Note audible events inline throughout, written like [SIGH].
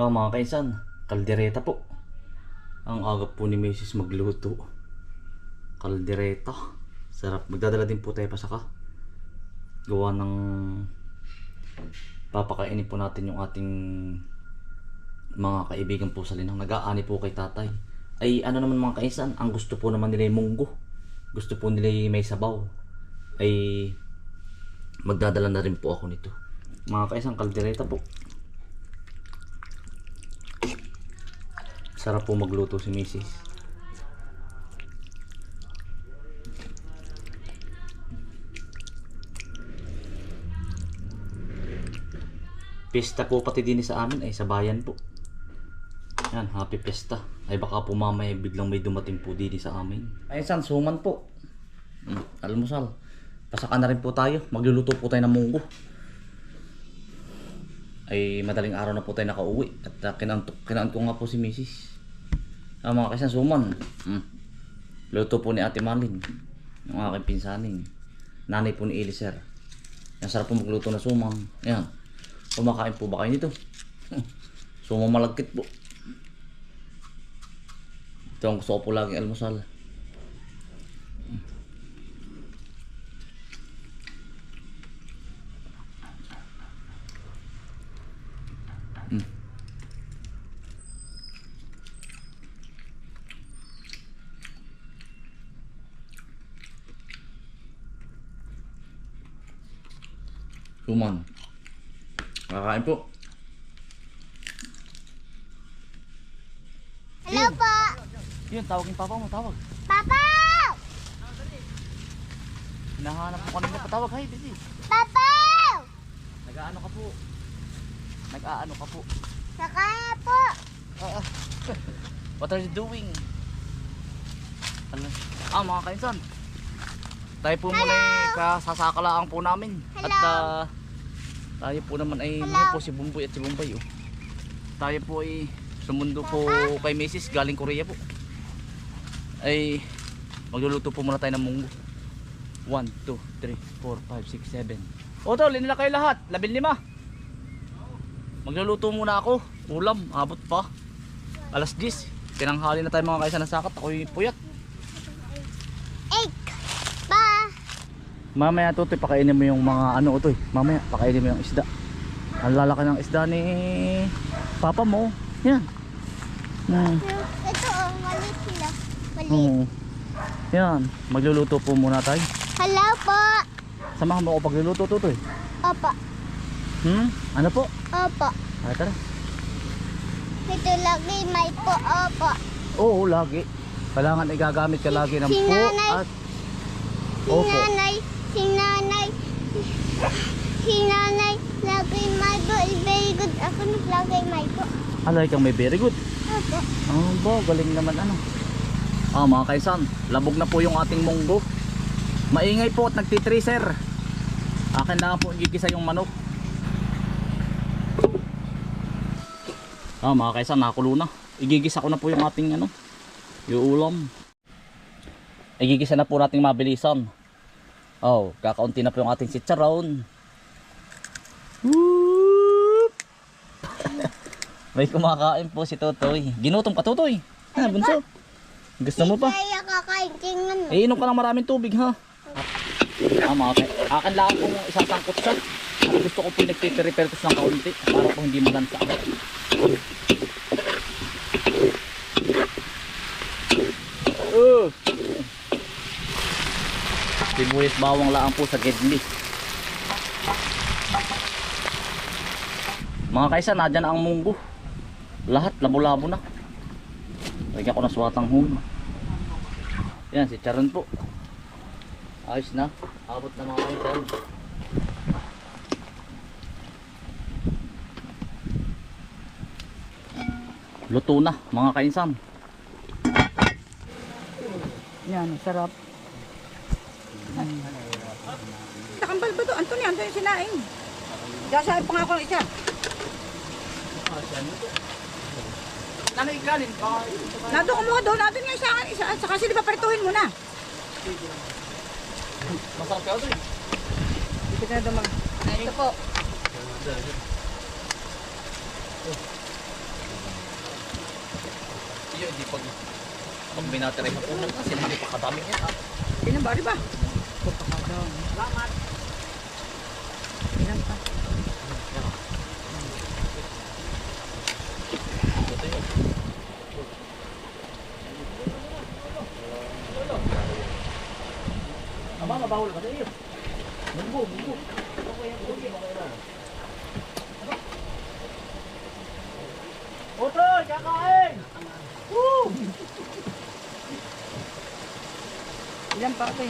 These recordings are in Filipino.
Oh, mga kaisan, kaldereta po. Ang agap po ni Mrs. magluto. Kaldereta. Sarap. Magdadala din po tayo pa saka. Gawa ng papakainin po natin yung ating mga kaibigan po sa linang. Nag-aani po kay tatay. Ay ano naman mga kaisan, ang gusto po naman nila yung munggo. Gusto po nila yung may sabaw. Ay magdadala na rin po ako nito. Mga kaisan, kaldereta po. Sarap po magluto si Mrs. Pista po pati din sa amin ay sa bayan po. Yan, happy pesta. Ay baka po mamaya biglang may dumating po din sa amin. Ay san, suman po. Mm, almusal. Pasaka na rin po tayo. Magluluto po tayo ng munggo. Ay madaling araw na po tayo nakauwi. At uh, kinantok, kinantok nga po si Mrs. Ah, mga kaisan, suman. Mm. Luto po ni Ate Malin. Yung aking pinsanin. Nanay po ni Eliser. Yan, sarap po magluto na sumang. Yan. Kumakain po ba kayo nito? Sumang malagkit po. Ito ang gusto ko po laging almusal. Suman. Kakain po. Hello po! Yun, tawagin papa mo, tawag. Papa! Hinahanap ko kanina patawag. Hay, busy. Papa! Nag-aano ka po. Nag-aano ka po. Sakaya po! Ah, ah. [LAUGHS] What are you doing? Ano? Ah, mga kainsan. Tayo po muna ay kasasakalaan po namin. At Hello. ah, tayo po naman ay ano po si Bumboy at si Bombay oh. Tayo po ay sumundo po kay Mrs. galing Korea po. Ay magluluto po muna tayo ng munggo. 1, 2, 3, 4, 5, 6, 7. O tol, nila kayo lahat. Labil lima. Magluluto muna ako. Ulam, abot pa. Alas 10. Tinanghali na tayo mga kaisa ng sakat. Ako'y puyat. Egg! Pa! Mamaya tutoy, pakainin mo yung mga ano utoy. Mamaya, pakainin mo yung isda. Ang lalaki ng isda ni Papa mo. Yan. Hmm. Ito oh, mali sila. Mali. Oo. Yan. Magluluto po muna tayo. Hello po! Samahan mo ako pagluluto tutoy. Opo. Hmm? Ano po? Opo. Ay, tara. Ito lagi may po. Opo. Oo, lagi. Kailangan igagamit ka lagi ng Si po nanay. at Si Opo. nanay, si nanay, si nanay, lagi may po. Very good. Ako na lagi may po. alay kang may very good. Opo. Oh, bo, galing naman ano. Ah, mga kaisan, labog na po yung ating munggo. Maingay po at nagtitracer. Akin na po gigisa yung manok. Ah, mga kaisan, nakulo na. Igigisa ko na po yung ating ano, yung ulam. Igigisa na po nating mabilisan. Oh, kakaunti na po yung ating chicharon. Whoop! May kumakain po si Totoy. Ginutom ka Totoy. Ha, bunso. Gusto mo pa? Kaya kakain tingnan mo. Eh, inom ka ng maraming tubig ha. Ah, mga kay. Akin lang po isasangkot siya. At gusto ko po nagtitiripertos ng kaunti para po hindi malansa. Sibuyas bawang laang po sa gedli. Mga kaisa, nadyan ang munggo. Lahat, labo-labo na. Lagyan ko na swatang huli. Yan, si Charon po. Ayos na. Abot na mga kaisan. Luto na, mga kainsan. Yan, sarap. Nakambal ba to? Anthony, Anthony sinaing. Gasahin pa nga ako ng isa. Nanay kanin pa. Nado ko mga doon natin nga isa, isa, isa kasi di ba parituhin mo. Masarap ka ito eh. Hindi ka na dumang. Ah, ito po. Iyo, di pag pag binatiray ka po, sinabi pa kadami niya. Binabari ba? bao là có đấy muốn vùng muốn vùng ô tô cha coi Lâm bảo vệ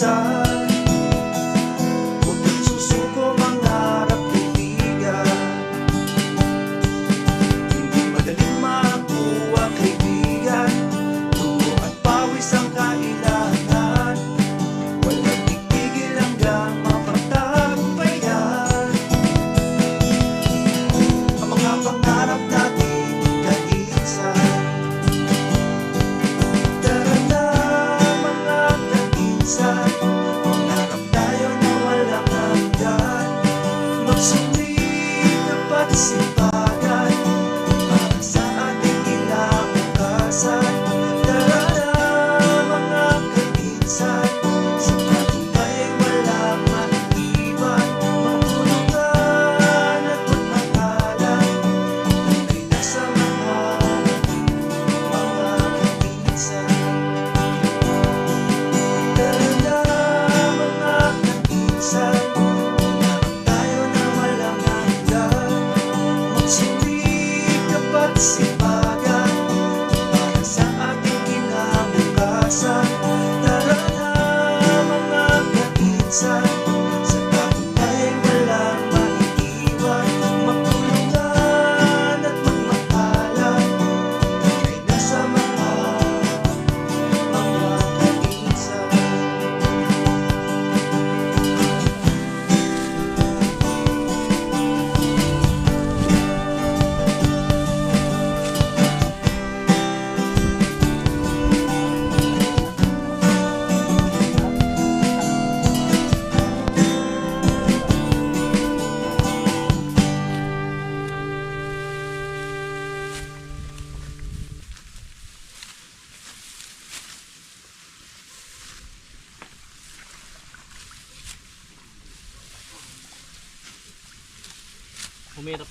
sun.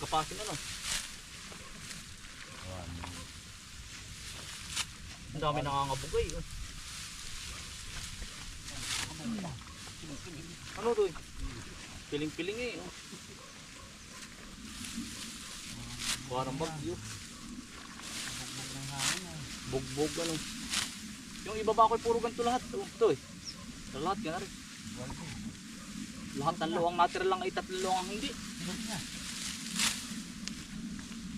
gapasin ano. Ang dami nangangabugay. Oh. Ano to? Piling-piling eh. Oh. Parang bagyo. Bugbog ano. Yung ibaba ko puro ganito lahat. Oh, to eh. Sa lahat ganari. Lahat ng luwang material lang ay tatlong luwang hindi.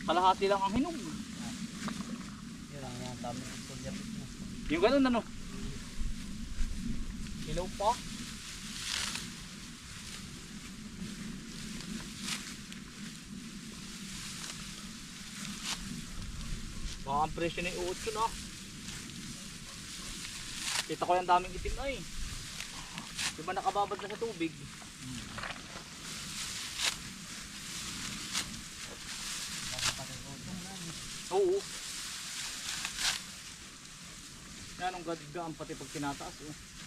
Kalahati lang ang hinog. Yung ganun ano. Ilaw pa. Baka ang presyo na yung 8 na. Kita ko yung daming itim na eh. Di ba nakababad na sa tubig? Oo. Yan ang pati pag tinataas oh.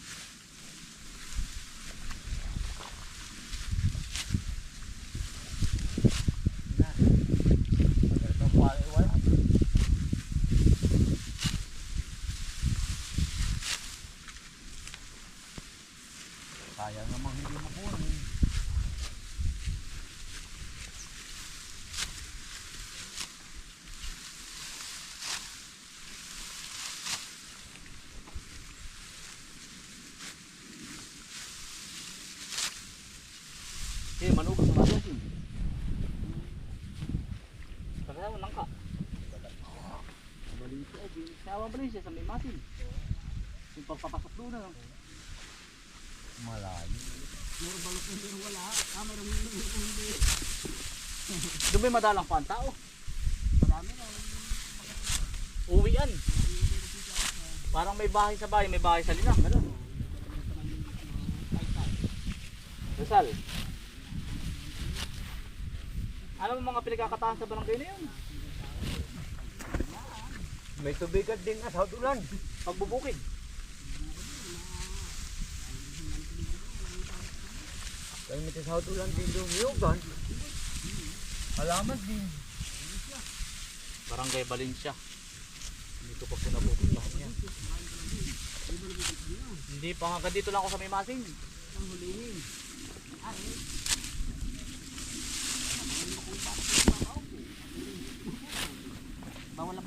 Eh, manugang sa manugang. Kaya mo nang ka. Balito, eh, di- sawa ba rin siya sa may masin? Yung pagpapasok doon na. [LAUGHS] Doon may madalang pa ang tao. Marami na. Uwian. Parang may bahay sa bahay, may bahay sa linang. Ganun. Rizal. Ano ang mga pinagkakatahan sa barangay na yun? May tubigan din nga sa ulan. Pagbubukid. Kaya may sa ulan din lumiyugan. Alaman din. Barangay Valencia. Hindi ko pa po napupuntahan yan. Hindi pa hanggang dito lang ako sa may masin. Bawal na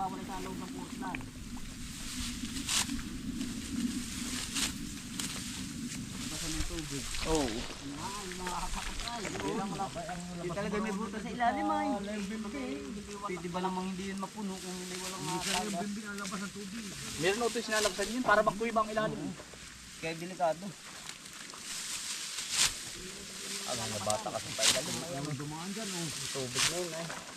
bawal sa loob ng purslan. Oo. Hindi talaga may buto sa ilalim ay. Pwede ba namang hindi yun mapuno kung hindi walang makakagat? Meron na ito yung sinalagsan yun para magkuiba ang ilalim. Kaya delikado. Ang mga bata kasi pa ilalim. Dumaan dyan oh. Tubig na yun eh.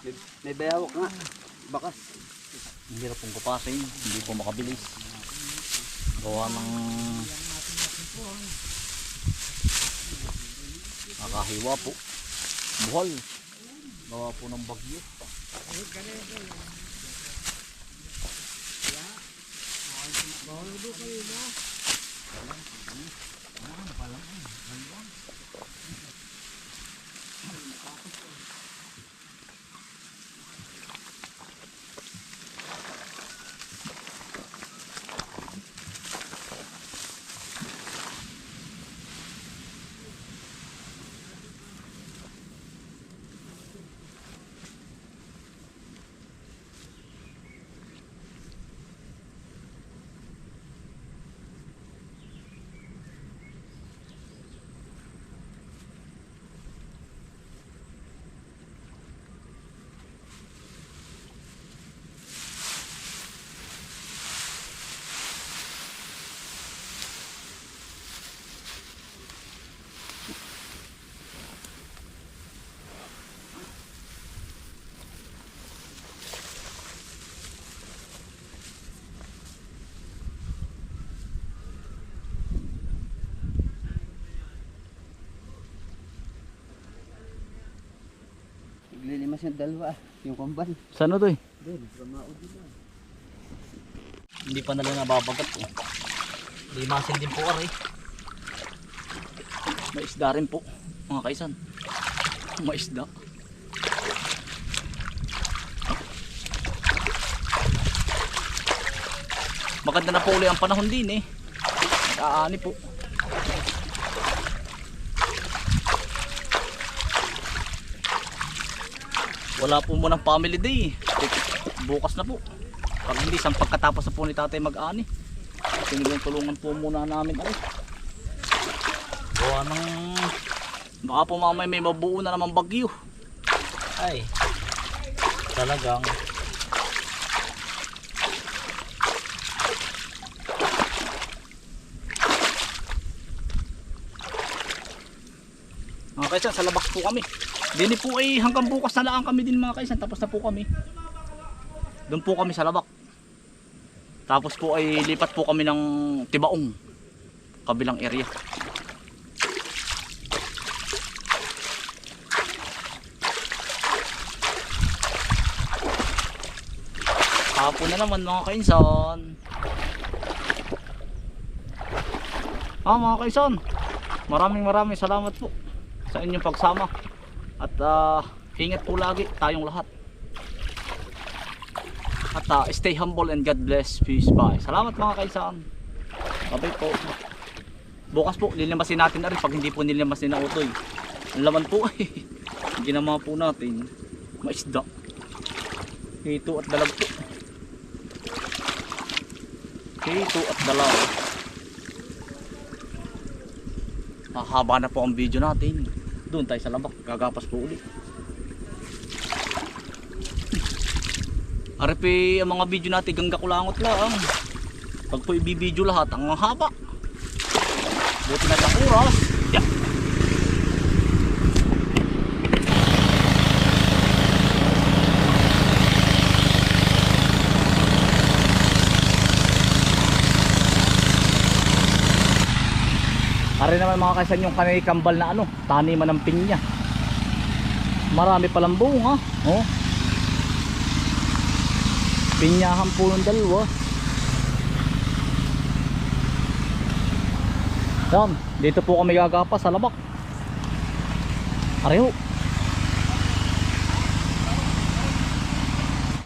May, may bayawak nga. Bakas. Ang hirap pong kupasin, hindi po makabilis. Gawa ng nakahiwa po. Buhal. Gawa po ng bagyo. Naglilimas yung dalawa. Yung kumban. Saan to eh? Doon, sa maod nila. Hindi pa nila nababagat po. Limasin din po aray. May isda rin po, mga kaisan. May isda. Maganda na po uli ang panahon din eh. Nag-aani po. Wala po mo ng family day bukas na po. Pag hindi, isang pagkatapos na po ni tatay mag-ani. Tinulong tulungan po muna namin ay. Gawa ng... Baka po mamaya may mabuo na naman bagyo. Ay. Talagang... Kaisan, sa labak po kami. Dini po ay hanggang bukas na lang kami din mga kaisan. Tapos na po kami. Doon po kami sa labak. Tapos po ay lipat po kami ng Tibaong. Kabilang area. Hapon na naman mga kainsan. Ah mga kainsan. Maraming maraming salamat po sa inyong pagsama. At ah, ingat po lagi tayong lahat. At ah, stay humble and God bless. Peace. Bye. Salamat mga kaisan. Bye po. Bukas po, nilamasin natin na rin pag hindi po nilamasin na utoy. Ang laman po [LAUGHS] ay ginama po natin. Maisda. Hito at dalag po. Hito at dalag. Mahaba na po ang video natin. Doon tayo sa labak. Gagapas po ulit. Aripe ang mga video natin gangga kulangot lang. Pag po ibibideo lahat, ang haba. Buti na sa oras. Yeah. Naman mga kaisan yung kanay kambal na ano, taniman ng pinya. Marami palang bunga, oh. Pinyahan po ng dalawa. Yan, dito po kami gagapas sa labak. Areho.